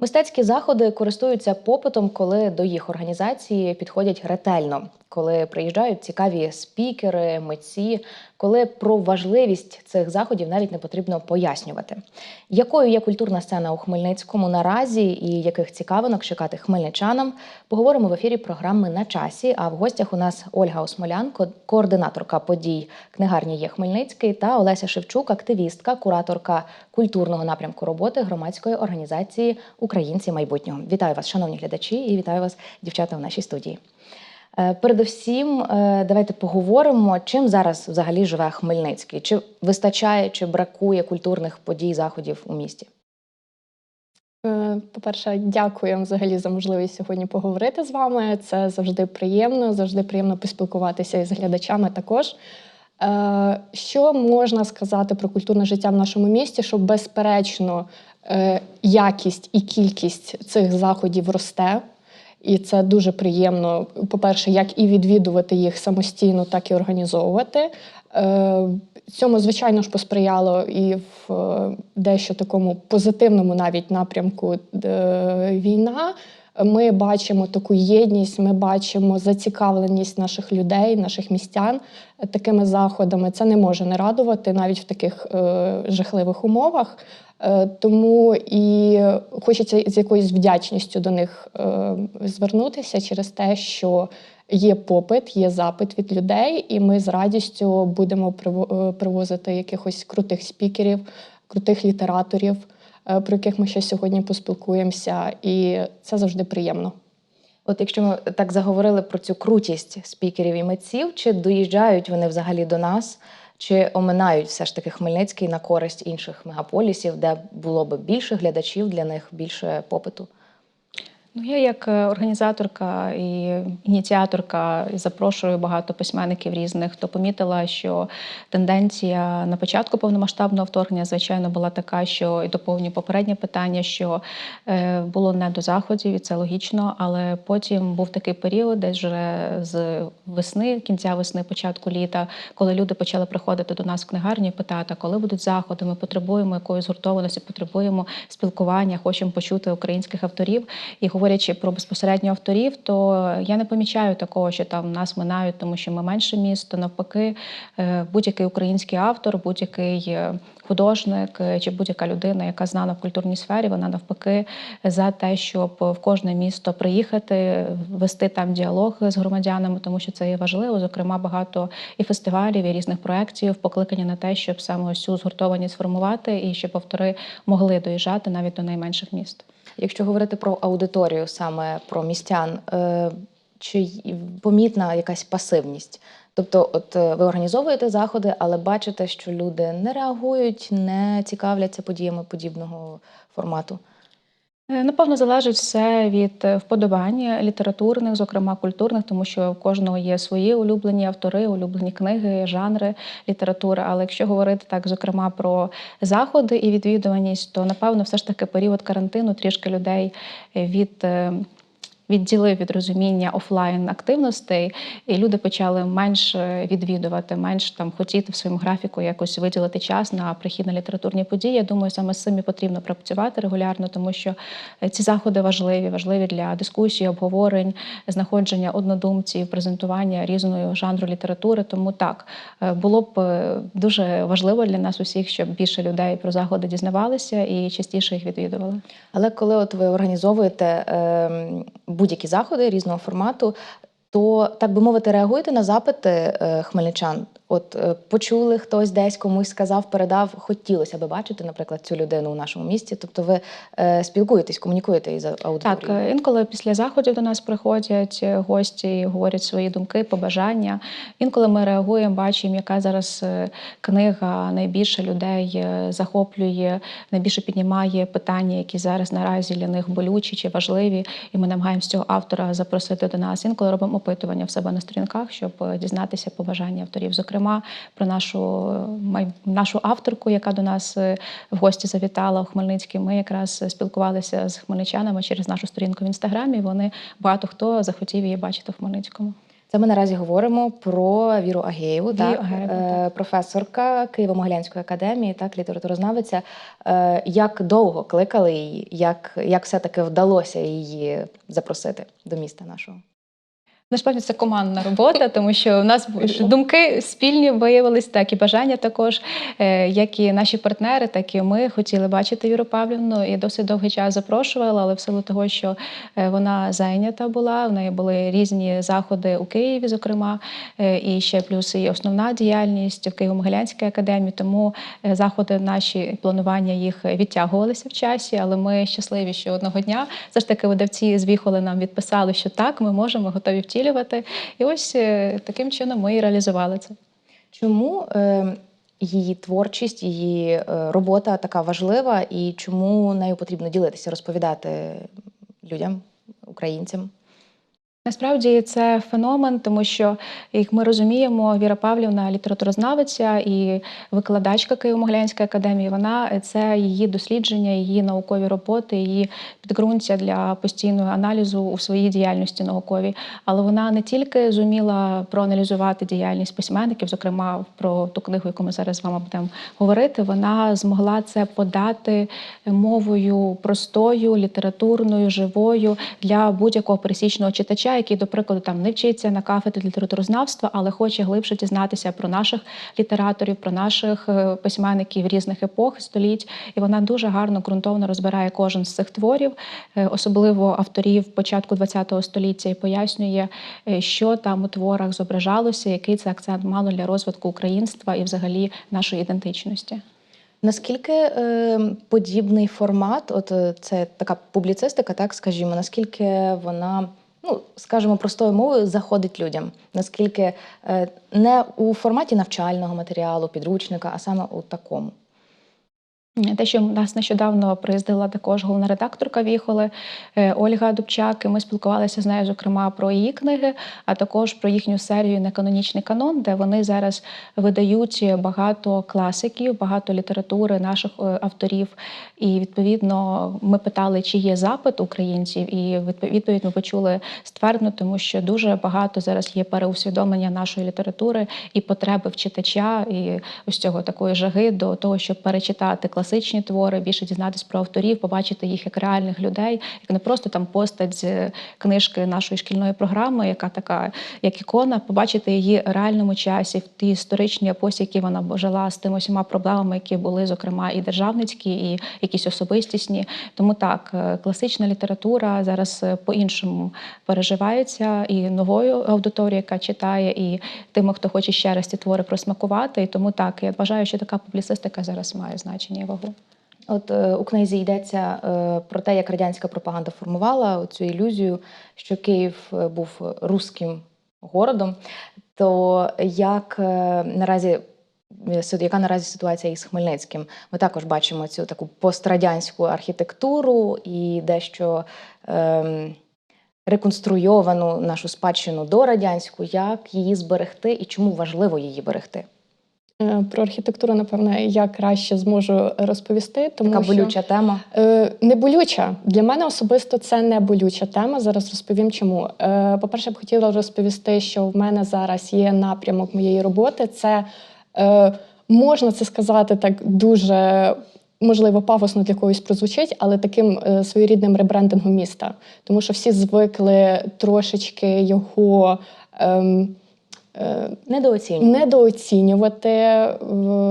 Мистецькі заходи користуються попитом, коли до їх організації підходять ретельно, коли приїжджають цікаві спікери, митці, коли про важливість цих заходів навіть не потрібно пояснювати. Якою є культурна сцена у Хмельницькому наразі і яких цікавинок чекати хмельничанам, поговоримо в ефірі програми на часі. А в гостях у нас Ольга Осмолянко, координаторка подій книгарні є Хмельницький, та Олеся Шевчук, активістка, кураторка культурного напрямку роботи громадської організації Українці майбутнього. Вітаю вас, шановні глядачі, і вітаю вас, дівчата, в нашій студії. Е, Передусім, е, давайте поговоримо, чим зараз взагалі живе Хмельницький. Чи вистачає, чи бракує культурних подій, заходів у місті? Е, По-перше, дякую взагалі за можливість сьогодні поговорити з вами. Це завжди приємно, завжди приємно поспілкуватися із глядачами також. Що можна сказати про культурне життя в нашому місті? Що безперечно якість і кількість цих заходів росте. І це дуже приємно, по-перше, як і відвідувати їх самостійно, так і організовувати. Е, Цьому, звичайно ж, посприяло і в е, дещо такому позитивному навіть напрямку е, війна. Ми бачимо таку єдність, ми бачимо зацікавленість наших людей, наших містян е, такими заходами. Це не може не радувати навіть в таких е, жахливих умовах. Е, Тому і хочеться з якоюсь вдячністю до них е, звернутися через те, що є попит, є запит від людей, і ми з радістю будемо е, привозити якихось крутих спікерів, крутих літераторів, про яких ми ще сьогодні поспілкуємося, і це завжди приємно. От якщо ми так заговорили про цю крутість спікерів і митців, чи доїжджають вони взагалі до нас, чи оминають все ж таки Хмельницький на користь інших мегаполісів, де було би більше глядачів для них, більше попиту? Ну, я як е, організаторка і ініціаторка запрошую багато письменників різних, то помітила, що тенденція на початку повномасштабного вторгнення, звичайно, була така, що і доповню попереднє питання, що е, було не до заходів, і це логічно. Але потім був такий період, десь вже з весни, кінця весни, початку літа, коли люди почали приходити до нас в книгарню і питати, коли будуть заходи, ми потребуємо якоїсь згуртованості, потребуємо спілкування, хочемо почути українських авторів. І говорячи про безпосередньо авторів, то я не помічаю такого, що там нас минають, тому що ми менше місто. Навпаки, е, будь-який український автор, будь-який е, художник е, чи будь-яка людина, яка знана в культурній сфері, вона навпаки за те, щоб в кожне місто приїхати, вести там діалог з громадянами, тому що це є важливо. Зокрема, багато і фестивалів, і різних проєктів покликані на те, щоб саме ось цю згуртованість сформувати і щоб автори могли доїжджати навіть до найменших міст. Якщо говорити про аудиторію, саме про містян, е, чи помітна якась пасивність? Тобто, от е, ви організовуєте заходи, але бачите, що люди не реагують, не цікавляться подіями подібного формату. Е, Напевно, залежить все від вподобання вподобань літературних, зокрема культурних, тому що в кожного є свої улюблені автори, улюблені книги, жанри літератури. Але якщо говорити так, зокрема про заходи і відвідуваність, то напевно, все ж таки період карантину трішки людей е, від. Е, Відділив від розуміння офлайн активностей, і люди почали менше відвідувати, менш там хотіти в своєму графіку якось виділити час на прихід на літературні події. Я думаю, саме з цим і потрібно працювати регулярно, тому що е, ці заходи важливі, важливі для дискусії, обговорень, знаходження однодумців, презентування різної жанру літератури. Тому так е, було б е, дуже важливо для нас усіх, щоб більше людей про заходи дізнавалися і частіше їх відвідували. Але коли от ви організовуєте ем, будь-які заходи різного формату, то так би мовити, реагуєте на запити е, хмельничан. От е, почули хтось десь комусь сказав, передав, хотілося би бачити, наприклад, цю людину у нашому місті. Тобто, ви е, спілкуєтесь, комунікуєте із аудиторією. Так, е, інколи після заходів до нас приходять е, гості, говорять свої думки, побажання. Інколи ми реагуємо, бачимо, яка зараз книга найбільше людей захоплює, найбільше піднімає питання, які зараз наразі для них болючі чи важливі. І ми намагаємося цього автора запросити до нас. Інколи робимо опитування в себе на сторінках, щоб дізнатися побажання авторів. Зокрема, про нашу май... нашу авторку, яка до нас е, в гості завітала у Хмельницький. Ми якраз спілкувалися з хмельничанами через нашу сторінку в інстаграмі. Вони багато хто захотів її бачити в Хмельницькому. Це ми наразі говоримо про Віру Агеєву, так, е, професорка Києво-Могилянської академії, так, літературознавиця. Е, Як довго кликали її, як, як все-таки вдалося її запросити до міста нашого? Насправді це командна робота, тому що в нас думки спільні виявились, так і бажання також, е, як і наші партнери, так і ми хотіли бачити Віру Павлівну і досить довгий час запрошували, але в силу того, що е, вона зайнята була, в неї були різні заходи у Києві, зокрема, е, і ще плюс і основна діяльність в Києво-Могилянській академії. Тому заходи наші планування їх відтягувалися в часі, але ми щасливі, що одного дня все ж таки видавці з Віхоли нам відписали, що так, ми можемо готові втілювати. І ось е, таким чином ми і реалізували це. Чому е, її творчість, її е, робота така важлива, і чому нею потрібно ділитися, розповідати людям, українцям? Насправді це феномен, тому що, як ми розуміємо, Віра Павлівна літературознавиця і викладачка Києво-Могилянської академії. Вона це її дослідження, її наукові роботи, її підґрунтя для постійного аналізу у своїй діяльності науковій. Але вона не тільки зуміла проаналізувати діяльність письменників, зокрема про ту книгу, яку ми зараз з вами будемо говорити. Вона змогла це подати мовою простою, літературною, живою для будь-якого пересічного читача, який, до прикладу, там не вчиться на кафедрі літературознавства, але хоче глибше дізнатися про наших літераторів, про наших е, письменників різних епох, століть. І вона дуже гарно ґрунтовно розбирає кожен з цих творів, е, особливо авторів початку ХХ століття, і пояснює, е, що там у творах зображалося, який це акцент мало для розвитку українства і взагалі нашої ідентичності. Наскільки е, подібний формат, от це така публіцистика, так скажімо, наскільки вона, ну скажімо, простою мовою заходить людям? Наскільки е, не у форматі навчального матеріалу, підручника, а саме у такому? Те, що нас нещодавно приїздила також головна редакторка Віхоли е, Ольга Дубчак, і ми спілкувалися з нею, зокрема, про її книги, а також про їхню серію Неканонічний канон, де вони зараз видають багато класиків, багато літератури наших е, авторів. І відповідно ми питали, чи є запит українців, і відпо- відповідь ми почули ствердно, тому що дуже багато зараз є переусвідомлення нашої літератури і потреби в читача, і ось цього такої жаги до того, щоб перечитати класичні твори, більше дізнатись про авторів, побачити їх як реальних людей, як не просто там постать книжки нашої шкільної програми, яка така, як ікона, побачити її в реальному часі, в тій історичній епосі, які вона жила з тими усіма проблемами, які були, зокрема, і державницькі, і якісь особистісні. Тому так, е, класична література зараз е, по-іншому переживається і новою аудиторією, яка читає, і тими, хто хоче ще раз ці твори просмакувати. І тому так, я вважаю, що така публіцистика зараз має значення і вагу. От е, у книзі йдеться е, про те, як радянська пропаганда формувала цю ілюзію, що Київ е, був руським городом. То як наразі яка наразі ситуація із Хмельницьким? Ми також бачимо цю таку пострадянську архітектуру і дещо ем, реконструйовану нашу спадщину до радянську. Як її зберегти і чому важливо її берегти? Е, Про архітектуру, напевно, я краще зможу розповісти, тому Така що болюча тема. Е, не болюча. Для мене особисто це не болюча тема. Зараз розповім чому. Е, по-перше, я б хотіла розповісти, що в мене зараз є напрямок моєї роботи. Це можна це сказати так дуже. Можливо, пафосно для когось прозвучить, але таким е, своєрідним ребрендингом міста. Тому що всі звикли трошечки його ем, е, недооцінювати, е,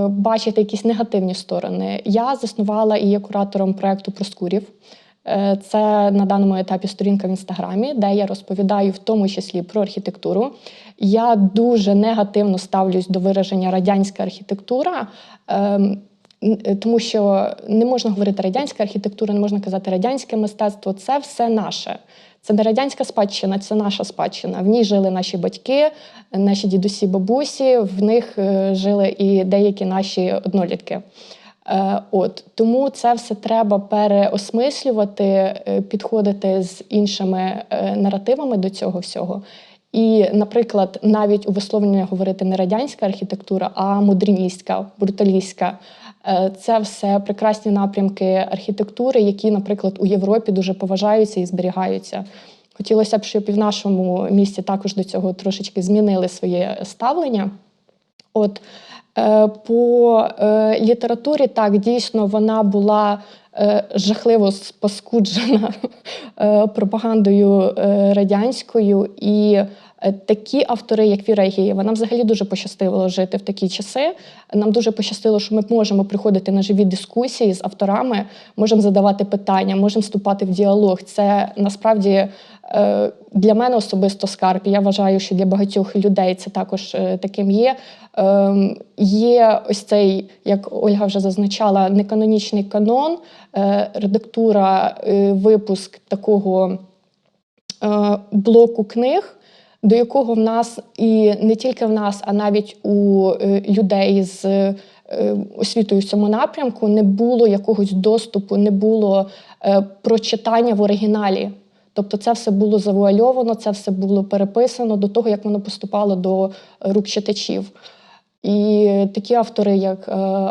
бачити якісь негативні сторони. Я заснувала і є куратором проекту Проскурів. Е, Це на даному етапі сторінка в інстаграмі, де я розповідаю в тому числі про архітектуру. Я дуже негативно ставлюсь до вираження радянська архітектура. ем, е, Тому що не можна говорити радянська архітектура, не можна казати радянське мистецтво. Це все наше. Це не радянська спадщина, це наша спадщина. В ній жили наші батьки, наші дідусі, бабусі, в них е, жили і деякі наші однолітки. Е, От тому це все треба переосмислювати, е, підходити з іншими наративами до цього всього. І, наприклад, навіть у висловленні говорити не радянська архітектура, а модерністська, бруталістська. Е, Це все прекрасні напрямки архітектури, які, наприклад, у Європі дуже поважаються і зберігаються. хотілося б, щоб і в нашому місті також до цього трошечки змінили своє ставлення. От е, по е, літературі, так, дійсно, вона була жахливо спаскуджена пропагандою радянською. І такі автори, як Віра Ігієва, нам взагалі дуже пощастило жити в такі часи. Нам дуже пощастило, що ми можемо приходити на живі дискусії з авторами, можемо задавати питання, можемо вступати в діалог. Це насправді е, для мене особисто скарб. Я вважаю, що для багатьох людей це також е, таким є. Ем, Є ось цей, як Ольга вже зазначала, неканонічний канон, е, редактура, е, випуск такого е, блоку книг, до якого в нас і не тільки в нас, а навіть у е, людей з е, освітою в цьому напрямку не було якогось доступу, не було е, прочитання в оригіналі. Тобто це все було завуальовано, це все було переписано до того, як воно поступало до рук читачів. І такі автори, як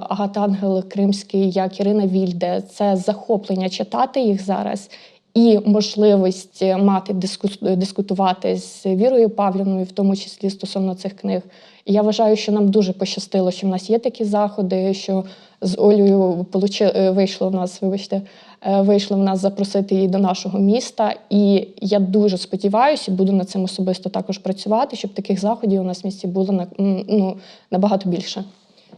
Агата Ангел Кримський, як Ірина Вільде, це захоплення читати їх зараз і можливість мати диску- дискутувати з Вірою Павлівною, в тому числі стосовно цих книг. І я вважаю, що нам дуже пощастило, що в нас є такі заходи, що з Олею е, вийшло в нас, вибачте, е, вийшло в нас запросити її до нашого міста. І я дуже сподіваюся, буду над цим особисто також працювати, щоб таких заходів у нас в місті було ну, набагато більше.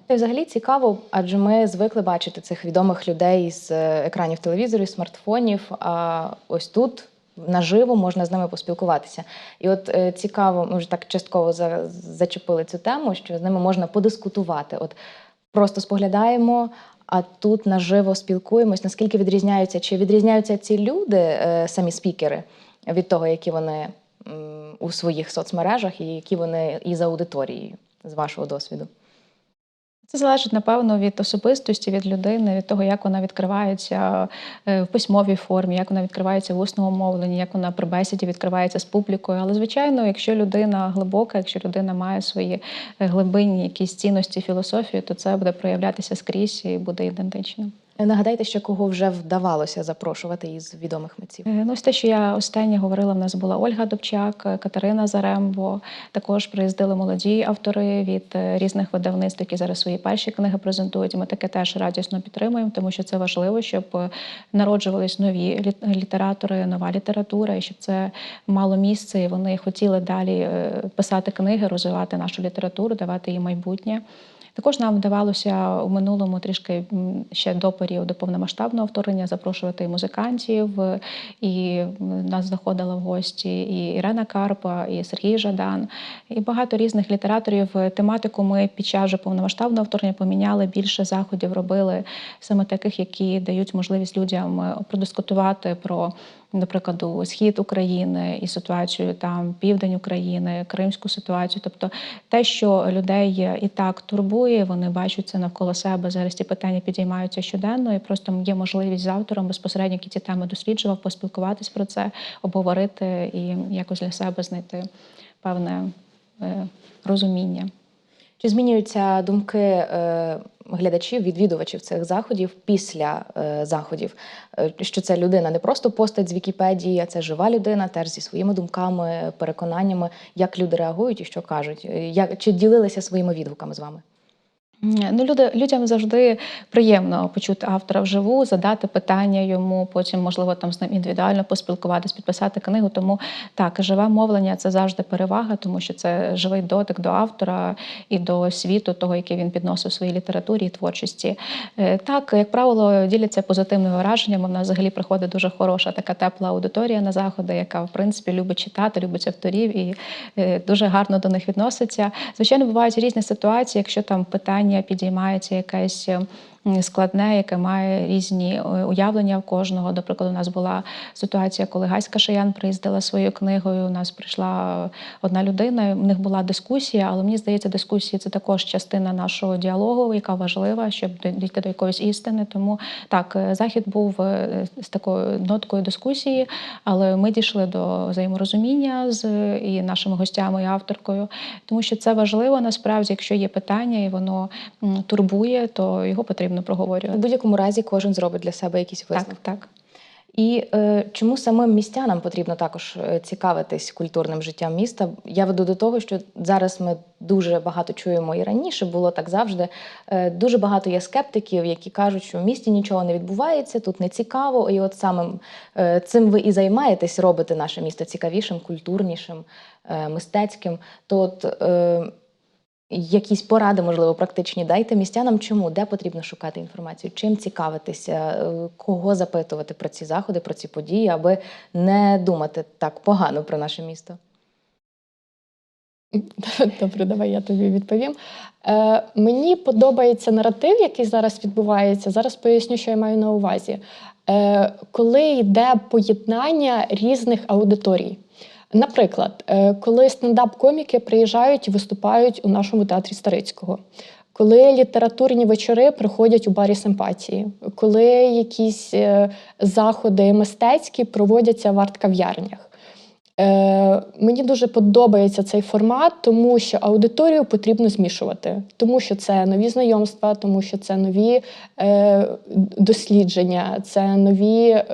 Та взагалі цікаво, адже ми звикли бачити цих відомих людей з е, екранів телевізорів, смартфонів. А ось тут наживо можна з ними поспілкуватися. І от е, цікаво, ми вже так частково за- зачепили цю тему, що з ними можна подискутувати. От просто споглядаємо. А тут наживо спілкуємось. Наскільки відрізняються, чи відрізняються ці люди, е, самі спікери, від того, які вони у своїх соцмережах, і які вони і за аудиторією, з вашого досвіду? Це залежить, напевно, від особистості, від людини, від того, як вона відкривається е, в письмовій формі, як вона відкривається в усному мовленні, як вона при бесіді відкривається з публікою. Але, звичайно, якщо людина глибока, якщо людина має свої е, глибинні якісь цінності, філософію, то це буде проявлятися скрізь і буде ідентичним. Нагадайте, ще кого вже вдавалося запрошувати із відомих митців. Е, Ну, ось те, що я останнє говорила, в нас була Ольга Добчак, е, Катерина Зарембо. Також приїздили молоді автори від е, різних видавництв, які зараз свої перші книги презентують. Ми таке теж радісно підтримуємо, тому що це важливо, щоб е, народжувались нові літ- літератори, нова література, і щоб це мало місце, і вони хотіли далі е, писати книги, розвивати нашу літературу, давати їй майбутнє. Також нам вдавалося у минулому трішки ще до періоду повномасштабного вторгнення запрошувати і музикантів, і нас заходила в гості і Ірена Карпа, і Сергій Жадан, і багато різних літераторів. Тематику ми під час вже повномасштабного вторгнення поміняли більше заходів, робили саме таких, які дають можливість людям е, продискутувати про. Наприклад, у схід України і ситуацію там, південь України, кримську ситуацію. Тобто те, що людей і так турбує, вони бачать це навколо себе. Зараз ці питання підіймаються щоденно, і просто є можливість з автором безпосередньо, який ці теми досліджував, поспілкуватись про це, обговорити і якось для себе знайти певне е, розуміння. Чи змінюються думки е, глядачів, відвідувачів цих заходів після е, заходів? Е, Що це людина не просто постать з Вікіпедії, а це жива людина, теж зі своїми думками, переконаннями, як люди реагують і що кажуть? Як, чи ділилися своїми відгуками з вами? Ну, люди, людям завжди приємно почути автора вживу, задати питання йому, потім, можливо, там з ним індивідуально поспілкуватись, підписати книгу. Тому так, живе мовлення це завжди перевага, тому що це живий дотик до автора і до світу, того, який він підносив в своїй літературі і творчості. Е, Так, як правило, діляться позитивними враженнями. У нас взагалі приходить дуже хороша така тепла аудиторія на заходи, яка в принципі любить читати, любить авторів і е, дуже гарно до них відноситься. Звичайно, бувають різні ситуації, якщо там питання підіймається якесь. Складне, яке має різні е, уявлення в кожного. До прикладу, у нас була ситуація, коли Гаська Шаян приїздила своєю книгою. У нас прийшла е, одна людина. У них була дискусія, але мені здається, дискусії це також частина нашого діалогу, яка важлива, щоб дійти до якоїсь істини. Тому так, е, захід був з такою ноткою дискусії, але ми дійшли до взаєморозуміння з і нашими гостями, і авторкою, тому що це важливо насправді, якщо є питання і воно турбує, то його потрібно У проговорювати. будь-якому разі кожен зробить для себе якісь висновки. так. І е, чому самим містянам потрібно також е, цікавитись культурним життям міста? Я веду до того, що зараз ми дуже багато чуємо і раніше було так завжди. Е, дуже багато є скептиків, які кажуть, що в місті нічого не відбувається, тут не цікаво. І от самим е, цим ви і займаєтесь, робите наше місто цікавішим, культурнішим, е, мистецьким. То от е, якісь поради, можливо, практичні дайте містянам, чому, де потрібно шукати інформацію, чим цікавитися, е, кого запитувати про ці заходи, про ці події, аби не думати так погано про наше місто. Добре, давай я тобі відповім. Е, мені подобається наратив, який зараз відбувається. Зараз поясню, що я маю на увазі. Е, коли йде поєднання різних аудиторій. Наприклад, е, коли стендап-коміки приїжджають і виступають у нашому театрі Старицького, коли літературні вечори приходять у барі симпатії, коли якісь е, заходи мистецькі проводяться в арт-кав'ярнях. Е, мені дуже подобається цей формат, тому що аудиторію потрібно змішувати, тому що це нові знайомства, тому що це нові е, дослідження, це нові е,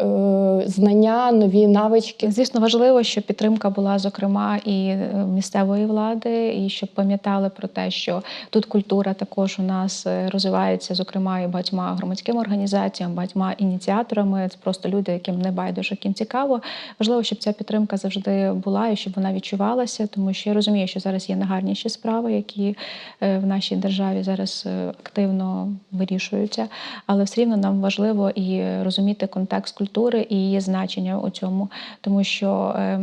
знання, нові навички. Звісно, важливо, щоб підтримка була зокрема і місцевої влади, і щоб пам'ятали про те, що тут культура також у нас розвивається, зокрема і багатьма громадськими організаціями, багатьма ініціаторами. Це просто люди, яким не байдуже, яким цікаво. Важливо, щоб ця підтримка завжди була і щоб вона відчувалася, тому що я розумію, що зараз є нагарніші справи, які е, в нашій державі зараз е, активно вирішуються. Але все рівно нам важливо і розуміти контекст культури і її значення у цьому, тому що е,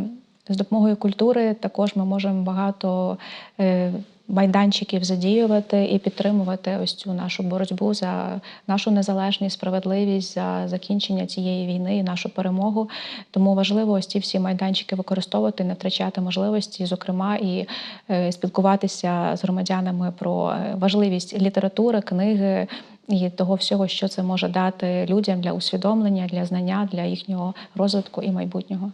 з допомогою культури також ми можемо багато е, майданчиків задіювати і підтримувати ось цю нашу боротьбу за нашу незалежність, справедливість, за закінчення цієї війни і нашу перемогу. Тому важливо ось ці всі майданчики використовувати, не втрачати можливості, зокрема, і е, спілкуватися з громадянами про е, важливість літератури, книги. І того всього, що це може дати людям для усвідомлення, для знання, для їхнього розвитку і майбутнього.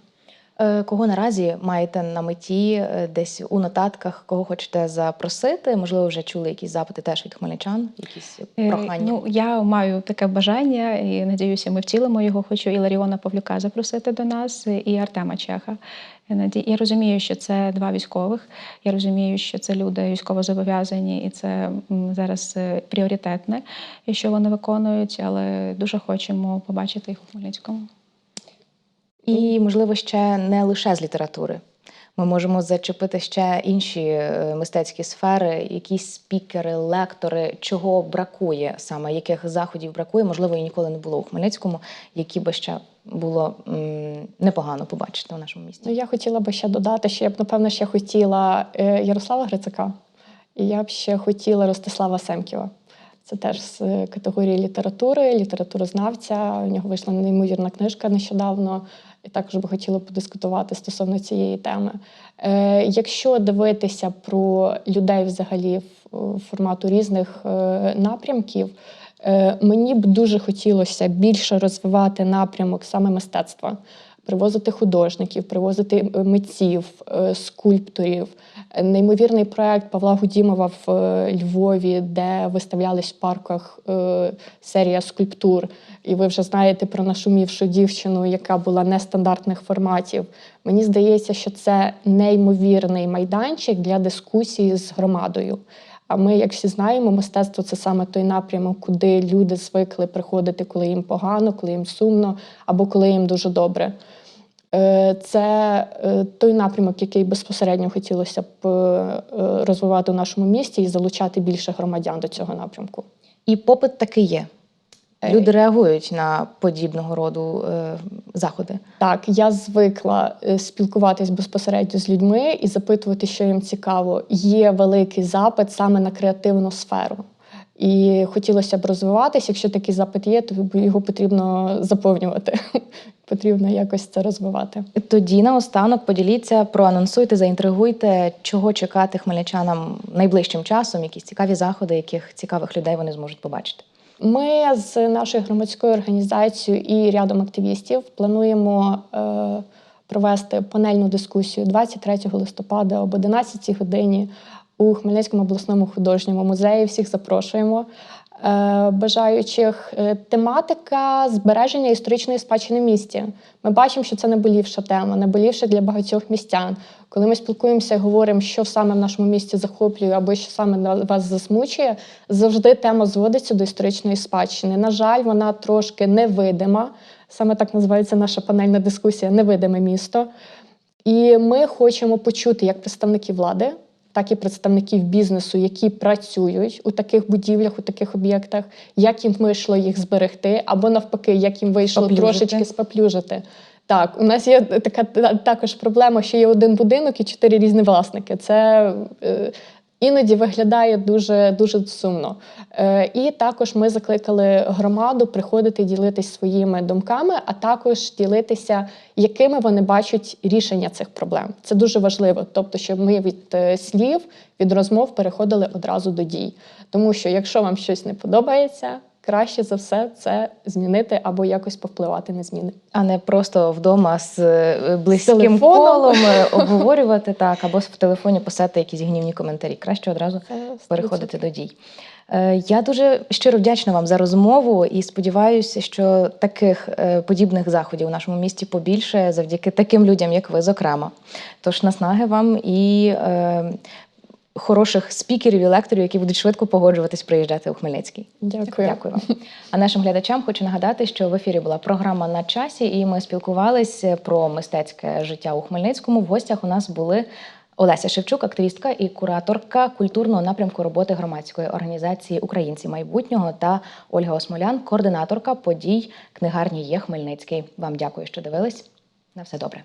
Е, Кого наразі маєте на меті е, десь у нотатках, кого хочете запросити? Можливо, вже чули якісь запити теж від хмельничан, якісь Е, прохання. Ну, я маю таке бажання і надіюся, ми втілимо його. Хочу Іларіона Павлюка запросити до нас і Артема Чеха. Я розумію, що це два військових. Я розумію, що це люди військово зобов'язані, і це зараз пріоритетне, що вони виконують, але дуже хочемо побачити їх у Хмельницькому. І, можливо, ще не лише з літератури. Ми можемо зачепити ще інші е, мистецькі сфери, якісь спікери, лектори, чого бракує саме, яких заходів бракує, можливо, і ніколи не було у Хмельницькому, які би ще було м, непогано побачити у нашому місті. Ну, я хотіла би ще додати, що я б, напевно, ще хотіла е, Ярослава Грицака, і я б ще хотіла Ростислава Семківа. Це теж з е, категорії літератури, літературознавця. У нього вийшла неймовірна книжка нещодавно, і також би хотіла подискутувати стосовно цієї теми. Е, якщо дивитися про людей взагалі в- формату різних е, напрямків, е, мені б дуже хотілося більше розвивати напрямок саме мистецтва привозити художників, привозити е, митців, е, скульпторів. Неймовірний проект Павла Гудімова в е, Львові, де виставлялись в парках серія скульптур. І ви вже знаєте про нашумівшу дівчину, яка була нестандартних форматів. Мені здається, що це неймовірний майданчик для дискусії з громадою. А ми, як всі знаємо, мистецтво це саме той напрямок, куди люди звикли приходити, коли їм погано, коли їм сумно або коли їм дуже добре. Е, Це е, той напрямок, який безпосередньо хотілося б е, розвивати в нашому місті і залучати більше громадян до цього напрямку. І попит такий є. Люди реагують на подібного роду е, заходи. Так, я звикла спілкуватись безпосередньо з людьми і запитувати, що їм цікаво. Є великий запит саме на креативну сферу. І хотілося б розвиватися. Якщо такий запит є, то його потрібно заповнювати. Потрібно якось це розвивати. Тоді наостанок поділіться, проанонсуйте, заінтригуйте, чого чекати хмельничанам найближчим часом, якісь цікаві заходи, яких цікавих людей вони зможуть побачити. Ми з нашою громадською організацією і рядом активістів плануємо е, провести панельну дискусію 23 листопада об 11 годині у Хмельницькому обласному художньому музеї. Всіх запрошуємо. Е, бажаючих. Е, Тематика збереження історичної спадщини в місті. Ми бачимо, що це наболівша тема, наболівша для багатьох містян. Коли ми спілкуємося і говоримо, що саме в нашому місті захоплює або що саме вас засмучує, завжди тема зводиться до історичної спадщини. На жаль, вона трошки невидима. Саме так називається наша панельна дискусія Невидиме місто. І ми хочемо почути як представників влади, так і представників бізнесу, які працюють у таких будівлях, у таких об'єктах, як їм вийшло їх зберегти, або навпаки, як їм вийшло Споплюжити. трошечки споплюжити. Так, у нас є така також проблема, що є один будинок і чотири різні власники. Це е, іноді виглядає дуже дуже сумно. Е, і також ми закликали громаду приходити ділитися своїми думками, а також ділитися, якими вони бачать рішення цих проблем. Це дуже важливо. Тобто, щоб ми від е, слів, від розмов переходили одразу до дій. Тому що якщо вам щось не подобається, краще за все це змінити або якось повпливати на зміни. А не просто вдома з е, близьким телефоном. колом е, обговорювати так, або в телефоні писати якісь гнівні коментарі. Краще одразу Це переходити до дій. Е, Я дуже щиро вдячна вам за розмову і сподіваюся, що таких подібних заходів у нашому місті побільше завдяки таким людям, як ви, зокрема. Тож наснаги вам і хороших спікерів і лекторів, які будуть швидко погоджуватись приїжджати у Хмельницький. Дякую. Дякую вам. А нашим глядачам хочу нагадати, що в ефірі була програма на часі, і ми спілкувалися про мистецьке життя у Хмельницькому. В гостях у нас були Олеся Шевчук, активістка і кураторка культурного напрямку роботи громадської організації Українці майбутнього та Ольга Осмолян, координаторка подій книгарні Є Хмельницький. Вам дякую, що дивились. На все добре.